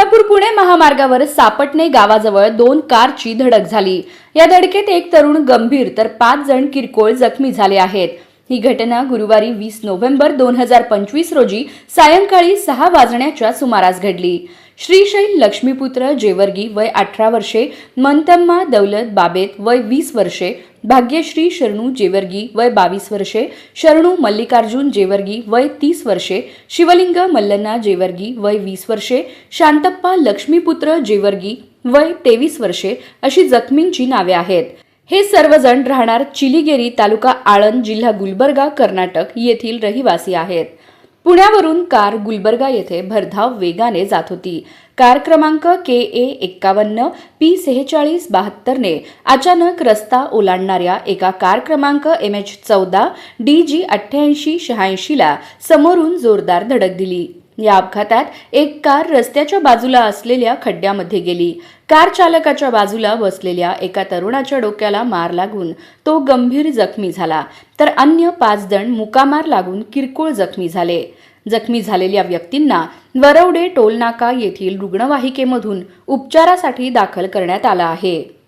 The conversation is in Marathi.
पुणे महामार्गावर सापटणे गावाजवळ दोन कारची धडक झाली. या धडकेत एक तरुण गंभीर तर पाच जण किरकोळ जखमी झाले आहेत. ही घटना गुरुवारी वीस नोव्हेंबर दोन हजार पंचवीस रोजी सायंकाळी सहा वाजण्याच्या सुमारास घडली. श्रीशैल लक्ष्मीपुत्र जेवर्गी वय अठरा वर्षे मंतम्मा दौलत बाबेत वय वीस वर्षे भाग्यश्री शरणू जेवर्गी वय बावीस वर्षे शरणू मल्लिकार्जुन जेवर्गी वय तीस वर्षे शिवलिंग मल्लन्ना जेवर्गी वय वीस वर्षे शांतप्पा लक्ष्मीपुत्र जेवर्गी वय तेवीस वर्षे अशी जखमींची नावे आहेत. हे सर्वजण राहणार चिलिगेरी तालुका आळंद जिल्हा गुलबर्गा कर्नाटक येथील रहिवासी आहेत. पुण्यावरून कार गुलबर्गा येथे भरधाव वेगाने जात होती. कार क्रमांक के ए एक्कावन्न पी सेहेचाळीस बहात्तरने अचानक रस्ता ओलांडणाऱ्या एका कार क्रमांक एम एच चौदा डी जी अठ्ठ्याऐंशी शहाऐंशीला समोरून जोरदार धडक दिली. या अपघातात एक कार रस्त्याच्या बाजूला असलेल्या खड्ड्यामध्ये गेली. कार चालकाच्या बाजूला बसलेल्या एका तरुणाच्या डोक्याला मार लागून तो गंभीर जखमी झाला. तर अन्य पाच जण मुकामार लागून किरकोळ जखमी झाले. जखमी झालेल्या व्यक्तींना वरवडे टोलनाका येथील रुग्णवाहिकेमधून उपचारासाठी दाखल करण्यात आला आहे.